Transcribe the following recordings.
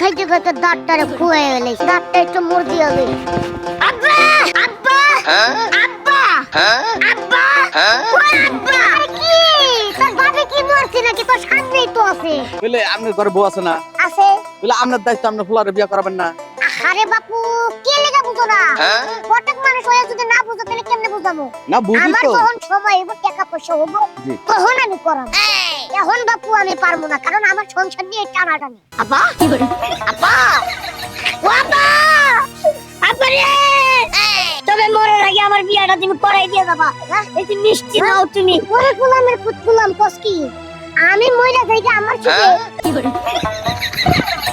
খাইতে খাইতে দাঁতটারে খুয়ে গেলে দাঁতটা একটু মুরগি হবে আব্বা! আব্বা! আব্বা! আব্বা! আব্বা! আরে কি? তোর বাবা কি মরছে নাকি? তোর সামনেই তো আছে। বলে আপনার ঘরে বউ আছে না? আছে। বলে আপনার দায়িত্ব আপনার ফুলারে বিয়ে করাবেন না। আরে বাপু কে লেগে বুঝো না? প্রত্যেক মানুষ হয়ে যদি না বুঝো তাহলে কেমনে বুঝাবো? না বুঝি আমার তো। যখন সময় হইব টাকা পয়সা হব। তখন আমি করাবো। এখন বাপু আমি পারব না কারণ আমার সংসার নিয়ে টানাটানি। আপা কি করে আপা ও আপা আপা রে! তবে মরার আগে আমার বিয়াটা তুমি করাই দিয়ে যাবা। এই যে মিষ্টি নাও তুমি। ওরে গোলামের পুত গোলাম কস কি? আমি মইরা যাই আমার ছেলে কি করে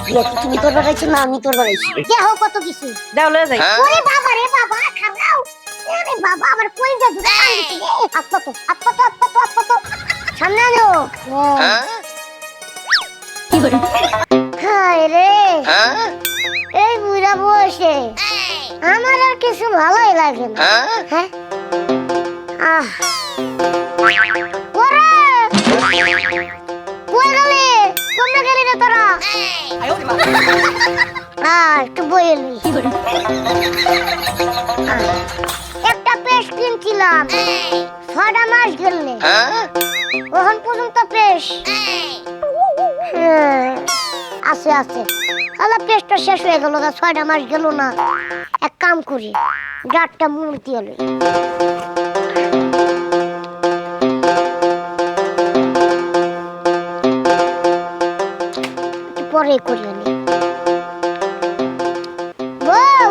বিয়া কি তুমি তোর বাড়াইছো না আমি তোর বাড়াইছি দেহ কত কিছু। দাও লয়ে যাই। ওরে বাবা রে বাবা খাও আরে আমার কই যা দুটো সামনে আনো করে হায় রে। এই বুড়া বসে আমার আর কিছু ভালোই লাগে না। হ্যাঁ? আহ। ওরে! কই গেলি? কোন গেলি রে তোরা? আহ একটু বইলি একটা পেস্ট কিনছিলাম। ছটা মাস গেলে ওখান পর্যন্ত পেশ আছে আছে। তাহলে পেস্টটা শেষ হয়ে গেল গা, ছয়টা মাস গেল না। এক কাম করি ডাটটা মূর্তি হলো। পরে করি আমি। বউ!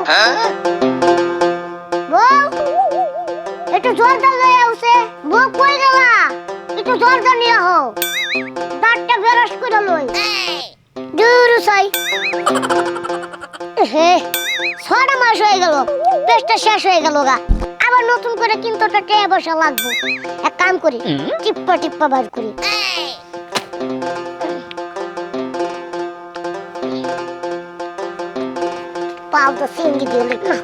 একটু জলটা লয়ে আসে বউ কই গেলা। একটু জলটা নিয়ে আহ। দাঁতটা বেরস করে লই। দূর সাই। হে ছটা মাস হয়ে গেল পেস্টটা শেষ হয়ে গেল গা। আবার নতুন করে কিন্তু ওটা টেয়ে বসা লাগবে। এক কাম করি টিপ্পা টিপ্পা বার করি। পাও তো সিঙ্গি দিয়ে লিখ। না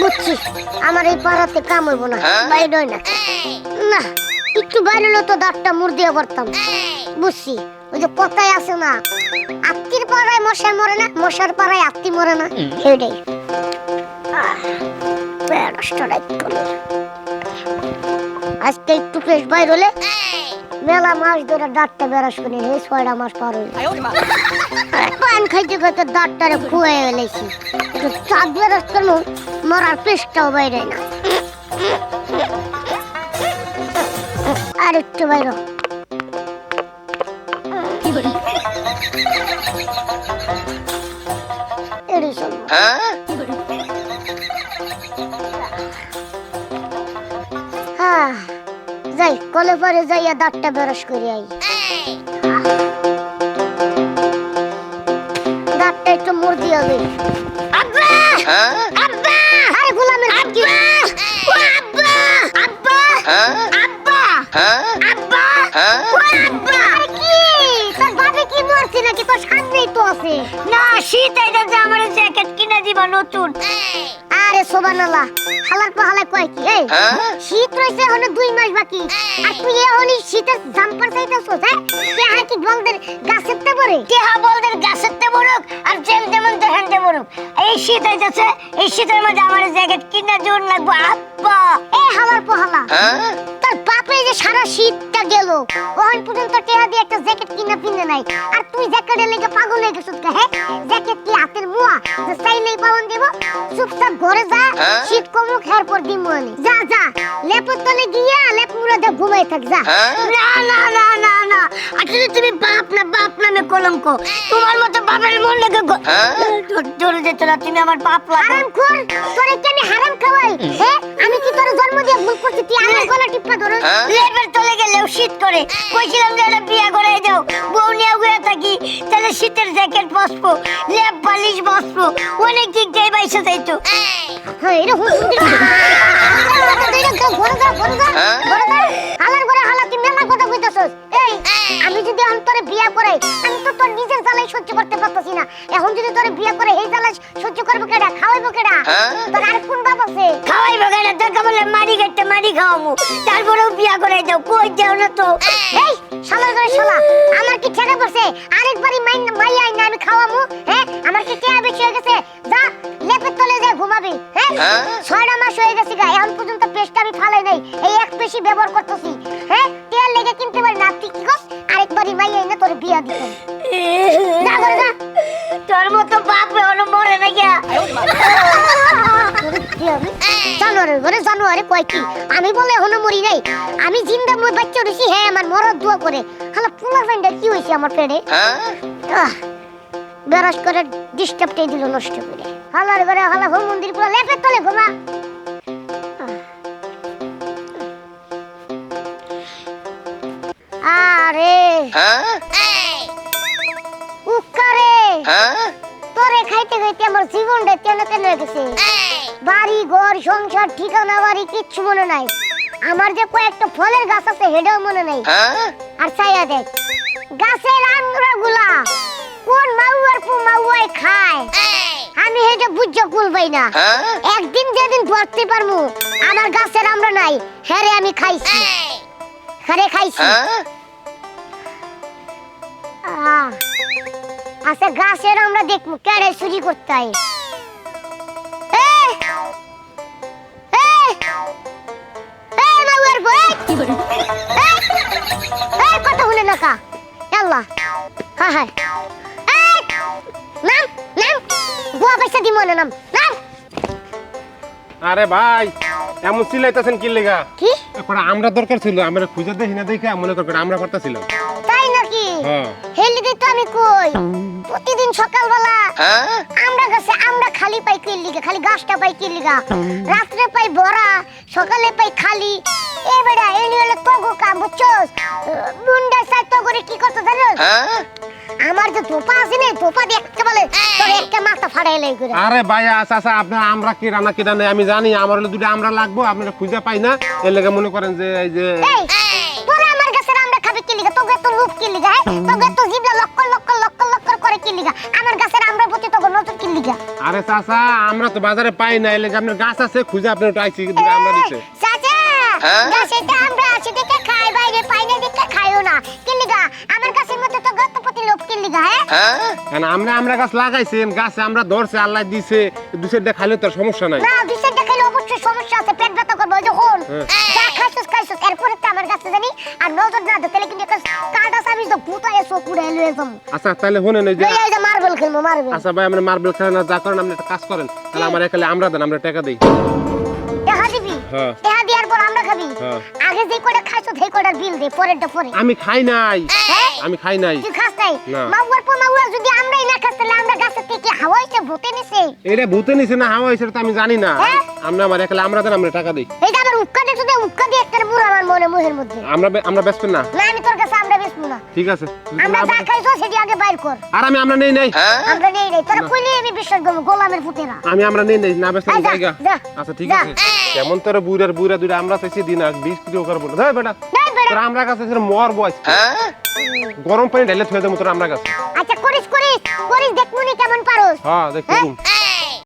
বুঝছি আমার এই পাড়াতে কাম হইব না বাইরে হয় না। না একটু বাইরে হলো তো দাঁতটা মুর দিয়ে পারতাম বুঝছি ওই যে কথায় আছে না আত্মীর পাড়ায় মশা মরে না মশার পাড়ায় আত্মী মরে না সেটাই আহ, বেরসটা রাইট করলে। আজকে একটু ফ্রেশ বাইর হলে মেলা মাস ধরে দাঁতটা বেরস করে হে ছয়টা মাস পার হইল পান খাইতে খাইতে দাঁতটারে খুয়ে গেলেছি একটু চাঁদ বেরস কেন? মরার পেস্টটাও বাইরে না। আর একটু বাইর হ। এড়িয়ে চলবো। হ্যাঁ? যাই কলে পরে যাইয়া দাঁতটা বেরস করে আই। দাঁতটা একটু মুরগি হবে আব্বা! আব্বা! আরে গোলামের আব্বা! আব্বা! আব্বা! আব্বা! আব্বা! আব্বা! কি? তোর বাবা কি মরছে নাকি? তোর সামনেই তো আছে। না শীত আইতা যে আমার জ্যাকেট কিনে দিবা নতুন। আরে সোবানাল্লাহ হালার পা হালা কয় কি? এই শীত রয়েছে এখনও দুই মাস বাকি। আর তুই এখনই শীতের জাম্পার চাইতেছস হ্যাঁ? তেহা কি বলদের গাছের তে পড়ে তেহা বলদের গাছের তে পড়ুক আর যেন তেমন তেহান তে পড়ুক এই শীত আইতাছে এই শীতের মধ্যে আমার জ্যাকেট কিনে জোর লাগবে আব্বা। এই হালার পা হালা তোর বাপে যে সারা শীতটা গেল ওখান পর্যন্ত টেহা দিয়ে একটা জ্যাকেট কিনা পিনে নাই। আর তুই জ্যাকেটের লেগে পাগল হয়ে গেছিস কে, হ্যাঁ? জ্যাকেট কি হাতের মুয়া যে চাইলেই পাওয়ান দিব চুপচাপ ঘরে যা শীত কমুক হের পর দিম আনি যা যা লেপের তলে গিয়া লেপ মুড়ে দিয়ে ঘুমাই থাক যা না না না না না আসলে তুমি বাপ না বাপ নামে কলঙ্ক তোমার মতো বাপের মন লেগে জোরে যেত না তুমি আমার বাপ লাগে হারাম খোর তোরে কি আমি হারাম খাওয়াই হ্যাঁ আমি ভুল করছি তুই আমার গলা টিপা ধরো লেপের তলে গেলেও শীত করে কইছিলাম যে এটা বিয়া করে যাও বউ নিয়ে ঘুরে থাকি তাহলে শীতের জ্যাকেট বসবো লেপ বালিশ বসবো অনেক দিক দিয়ে বাইসে যাইতো হ্যাঁ এটা কইতাছস এই আমি যদি অন্তরে বিয়া করে আমি তো তোর নিজের জ্বালাই সহ্য করতে পারতাছি না। এখন যদি তোর বিয়া করে এই জ্বালাই সহ্য করব কেডা? খাওয়াইবো কেডা? তোর আর কোন বাপ আছে? খাওয়াইবো কেডা? তোর কেবল মারি কাটতে মারি খাওয়ামু। তারপরেও বিয়া করে যাও কই যাও না তো? এই শালার করে শালা আমার কি ঠেকা পড়ছে? আরেকবারই মাই মাই আই না আমি খাওয়ামু আমার কি টিয়া বেশি হয়ে গেছে? যা লেপের তলে যা ঘুমাবি হ্যাঁ? ছয়টা মাস হয়ে গেছে গা এখন পর্যন্ত পেস্টটা আমি ফালাই নাই এই এক পেশি ব্যবহার করতেছি হ্যাঁ? লেগে কিনতে পারি না তুই কি কস আরেকবারই মাইয়া এনে তোর বিয়া দিতে। যা করে যা। তোর মতো বাপ হলো মরে না গিয়া। জানুয়ারি ঘরে জানুয়ারি কয় কি? আমি বলে এখনও মরি নাই। আমি জিন্দা মই বাচ্চা রয়েছি হ্যাঁ আমার মরদ দোয়া করে। হালা পোলা ফ্রেন্ডের কি হয়েছে আমার পেটে বেরাস করে ডিস্টার্বটাই দিল নষ্ট করে। হালার ঘরে হালা ঘর মন্দির পুরো লেপের তলে ঘুমা। আরে উকারে। তোরে খাইতে খাইতে আমার জীবনটা গেছে। বাড়ি ঘর সংসার ঠিকানা বাড়ি কিচ্ছু মনে নাই। আমার যে কয়েকটা ফলের গাছ আছে হেডেও মনে নাই। আর দেখ গাছের আঙ্গুরা গুলা কোন মাউয়ার পু মাউয়াই খায়? আমি হেডে বুঝ্য কুলবাই না। একদিন যেদিন ধরতে পারমু আমার গাছের আমরা নাই হ্যারে আমি খাইছি। হ্যারে খাইছি। আচ্ছা গাছের আমরা দেখব কেড়ে চুরি করতে হয়। কথা না কা আল্লাহ হ্যাঁ হ্যাঁ নাম নাম বুয়া পয়সা দিব না নাম নাম আরে ভাই এমন চিল্লাইতেছেন কি লেগা? কি? আমরা দরকার ছিল আমরা খুঁজে দেখি না দেখে মনে কর আমরা করতেছিলাম। হ্যাঁ। হেলি দিতে আমি কই? প্রতিদিন সকালবেলা আমরা গাছে আমরা খালি পাই কি লিগা খালি গাছটা পাই কি লিগা। রাত্রে পাই ভরা সকালে পাই খালি। এ বেড়া এনি হলো তগো কাম বুঝছস? মুন্ডা সাই তগরে কি করতে জানোস? আমার যে ধোপা আছে না ধোপা দেখতে বলে তোর একটা মাথা ফাড়াই লাই করে। আরে ভাই আচ্ছা আপনার আমরা কি রান্না কি রান্না আমি জানি আমার হলো দুটো আমরা লাগবো আপনারা খুঁজে পাই না। এর লেগে মনে করেন যে এই যে তোকে তো লুপ কি লিগা হ্যাঁ? তোকে তো জিবলা লক্ক লক্ক লক্ক লক্ক করে কি লিগা আমার গাছের আমরা প্রতি তোকে নজর কি লিগা আরে চাচা আমরা তো বাজারে পাই না এর লেগে আপনার গাছ আছে? খুঁজে আপনার একটু আইসি দুটো আমরা দিছে চাচা গাছেতে আমরা আছি দেখে খাই বাইরে পাই না দেখে খাইও না। কি লিগা আমার গাছের মধ্যে তো গত প্রতি লোভ কি লিগা হ্যাঁ? কারণ আমরা আমরা গাছ লাগাইছি গাছে আমরা ধরছে আল্লাহ দিছে দুসের দিয়ে খাইলে তোর সমস্যা নাই। না সমস্যা আছে পেট ব্যথা করবে যখন হ্যাঁ। যা খাইছিস খাইছিস এরপরে তো আমার কাছে জানি আর নজর না দে তাহলে কিন্তু কাটা সাবিস তো ভূত এসো কুড়ে লয়ে যাব। আচ্ছা তাহলে হনে এই যে এই যে মার্বেল খেলব মার্বেল। আচ্ছা ভাই আমরা মার্বেল খেলা না যা করেন আপনি একটা কাজ করেন। তাহলে আমার একালে আমরা দেন আমরা টাকা দেই। দেখা দিবি হ্যাঁ। দেখা দিয়ার পর আমরা খাবি? হ্যাঁ। আগে যে কটা খাইছো সেই কটার বিল দে পরেরটা পরে। আমি খাই নাই। হ্যাঁ আমি খাই নাই। তুই খাস নাই? না। মাউয়ার পর মাউয়া যদি আমরাই না খাস তাহলে আমরা গাছের থেকে হাওয়া এসে ভূতে নিছে। এটা ভূতে নিছে না হাওয়া হয়েছে তো আমি জানি না। হ্যাঁ? আমরা আমার একালে আমরা দেন আমরা টাকা দিই। এই যে আমার উক্কা দেখছ যে উক্কা দিয়ে একটা মুর আমার মনে মুহের মধ্যে। আমরা আমরা বেচবেন না। না আমি তোর কাছে আমরা বেচবো না। ঠিক আছে। আমরা যা খাইছো সেটি আগে বাইর কর। আর আমি আমরা নেই নাই। আমরা নেই নেই। তোরা কইলে আমি বিশ্বাস করব গোলামের ফুটেরা আমি আমরা নেই নাই। না যা, জায়গা। আচ্ছা ঠিক আছে। কেমন তোর বুড়ার বুড়া দুইটা আমরা চাইছি দিন আর বিশ কিলো করব না ধর বেটা। তোর আমরা কাছে সেটা মর বয়স গরম পানি ঢেলে থুয়ে দেবো তোর আমরা কাছে আচ্ছা করিস করিস। করিস দেখমুনি কেমন পারোস। হ্যাঁ দেখুন হ্যাঁ?